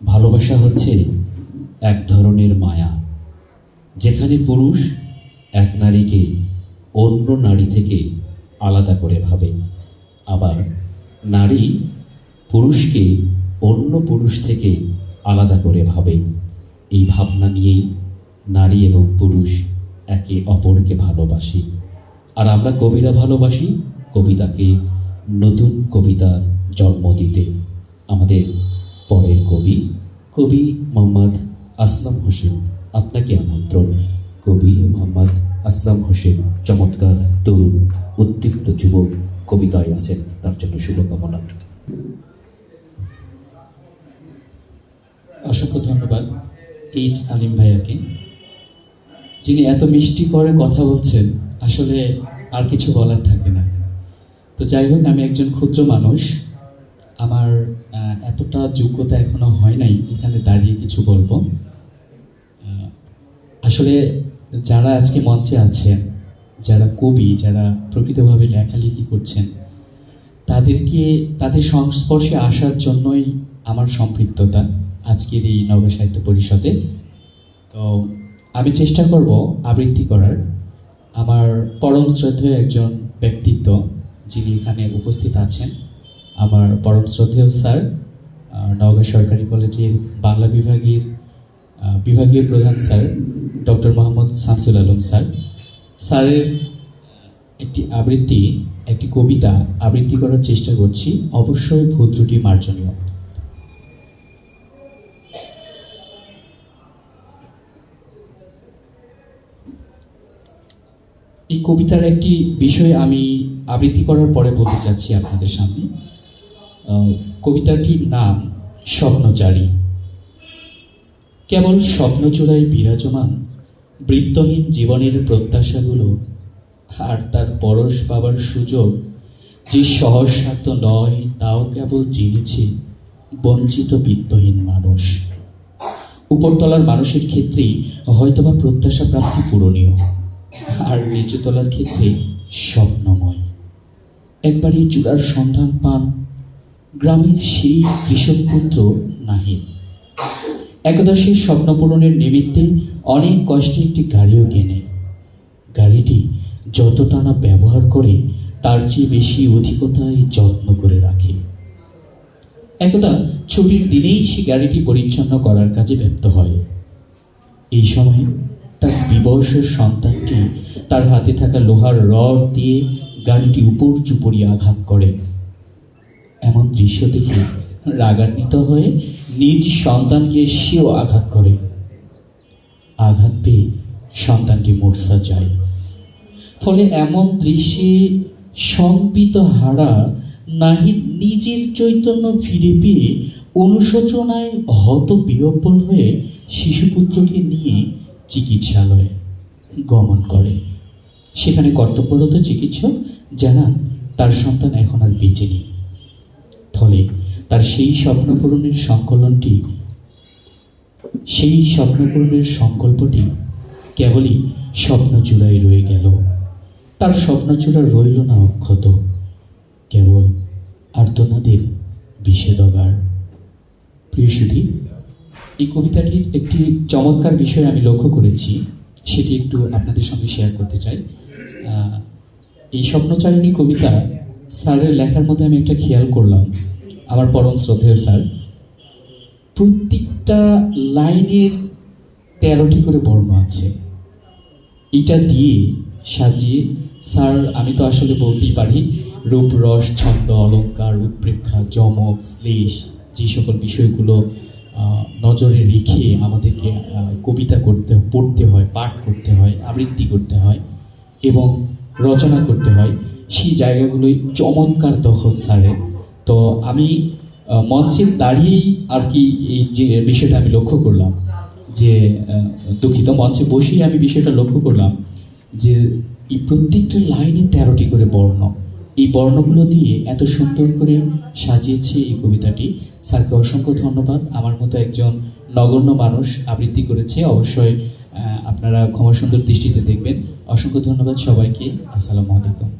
ভালোবাসা হচ্ছে এক ধরনের মায়া, যেখানে পুরুষ এক নারীকে অন্য নারী থেকে আলাদা করে ভাবে। আবার নারী পুরুষকে অন্য পুরুষ থেকে আলাদা করে ভাবে। এই ভাবনা নিয়েই নারী এবং পুরুষ একে অপরকে ভালোবাসি। আর আমরা কবিরা ভালোবাসি, কবিতাকে নতুন কবিতার জন্ম দিতে। আমাদের পরের কবি কবি মোহাম্মদ আসলাম হোসেন, আপনাকে আমন্ত্রণ। কবি মোহাম্মদ আসলাম হোসেন, চমৎকার, তরুণ, উদ্দীপ্ত যুবক, কবিতায় আছেন, তার জন্য শুভকামনা। অসংখ্য ধন্যবাদ এইচ আলিম ভাইয়াকে। যিনি এত মিষ্টি করে কথা বলছেন, আসলে আর কিছু বলার থাকে না। তো যাই হোক, আমি একজন ক্ষুদ্র মানুষ আমার এতটা যোগ্যতা এখনও হয় নাই। এখানে দাঁড়িয়ে কিছু বলব। আসলে যারা আজকে মঞ্চে আছেন, যারা কবি, যারা প্রকৃতভাবে লেখালেখি করছেন, তাদেরকে, তাদের সংস্পর্শে আসার জন্যই আমার সম্পৃক্ততা আজকের এই নব সাহিত্য পরিষদে। তো আমি চেষ্টা করব আবৃত্তি করার। আমার পরম শ্রদ্ধেয় একজন ব্যক্তিত্ব যিনি এখানে উপস্থিত আছেন আমার পরম শ্রদ্ধেয় স্যার নওগাঁ সরকারি কলেজের বাংলা বিভাগের বিভাগীয় প্রধান sir, doctor Mohammad Shamsul Alam sir. স্যারের একটি আবৃত্তি, একটি কবিতা আবৃত্তি করার চেষ্টা করছি। অবশ্যই ভুল ত্রুটি মার্জনীয়। এই কবিতার একটি বিষয় আমি আবৃত্তি করার পরে বলতে চাচ্ছি আপনাদের সামনে। কবিতাটির নাম স্বপ্নচারী। কেবল স্বপ্নচূড়ায় বিরাজমান বৃত্তহীন জীবনের প্রত্যাশাগুলো আর তার পরশ পাবার সুযোগ যে সহসাধ্য নয় তাও কেবল জেনেছে বঞ্চিত বিত্তহীন মানুষ। উপরতলার মানুষের ক্ষেত্রেই হয়তোবা প্রত্যাশা প্রাপ্তি পূরণীয়, আর নিচুতলার ক্ষেত্রে স্বপ্নময়। একবার এই চূড়ার সন্ধান পান গ্রামের সেই কৃষক পুত্র নাহিদ একদা সেই স্বপ্ন পূরণের নিমিত্তে অনেক কষ্টে একটি গাড়িও কেনে। গাড়িটি যতটা না ব্যবহার করে, তার চেয়ে বেশি অধিকতায় যত্ন করে রাখে। একদা ছুটির দিনেই সে গাড়িটি পরিচ্ছন্ন করার কাজে ব্যস্ত হয়। এই সময় তার বিবর্ষের সন্তানটি তার হাতে থাকা লোহার রড দিয়ে গাড়িটি উপর চুপড়ি আঘাত করে। এমন দৃশ্য দেখে রাগান্বিত হয়ে নিজ সন্তানকে সেও আঘাত করে। আঘাত পেয়ে সন্তানটি মূর্ছা যায়। ফলে এমন দৃশ্যে সম্পিত হারা নাহিদ নিজের চৈতন্য ফিরে পেয়ে অনুশোচনায় হত বিহ্বল হয়ে শিশুপুত্রকে নিয়ে চিকিৎসালয়ে গমন করে। সেখানে কর্তব্যরত চিকিৎসক জানান, তার সন্তান এখন আর বেঁচে নেই। ফলে তার সেই স্বপ্ন পূরণের সংকলনটি, সেই স্বপ্ন পূরণের সংকল্পটি কেবলই স্বপ্ন চূড়ায় রয়ে গেল। তার স্বপ্ন চূড়া রইল না অক্ষত, কেবল আর্তনাদের বিষেদগার। প্রিয় সুধী, এই কবিতাটির একটি চমৎকার বিষয় আমি লক্ষ্য করেছি, সেটি একটু আপনাদের সঙ্গে শেয়ার করতে চাই। এই স্বপ্নচারিণী কবিতা স্যারের লেখার মধ্যে আমি একটা খেয়াল করলাম, আমার পরম শ্রদ্ধেয় স্যার। প্রত্যেকটা লাইনের তেরোটি করে বর্ণ আছে। এটা দিয়ে সাজিয়ে স্যার, আমি তো আসলে বলতেই পারি, রূপ, রস, ছন্দ, অলঙ্কার, উৎপ্রেক্ষা, যমক, শ্লেষ, যে সকল বিষয়গুলো নজরে রেখে আমাদেরকে কবিতা করতে, পড়তে হয়, পাঠ করতে হয়, আবৃত্তি করতে হয় এবং রচনা করতে হয় সেই জায়গাগুলোই চমৎকার দখল স্যারের তো আমি মঞ্চে দাঁড়িয়েই আর কি এই যে বিষয়টা আমি লক্ষ্য করলাম, যে দুঃখিত, মঞ্চে বসেই আমি বিষয়টা লক্ষ্য করলাম, যে এই প্রত্যেকটা লাইনে তেরোটি করে বর্ণ। এই বর্ণগুলো দিয়ে এত সুন্দর করে সাজিয়েছে এই কবিতাটি। স্যারকে অসংখ্য ধন্যবাদ। আমার মতো একজন নগণ্য মানুষ আবৃত্তি করেছে। অবশ্যই আপনারা ক্ষমা সুন্দর দৃষ্টিতে দেখবেন। অসংখ্য ধন্যবাদ সবাইকে। আসসালামু আলাইকুম।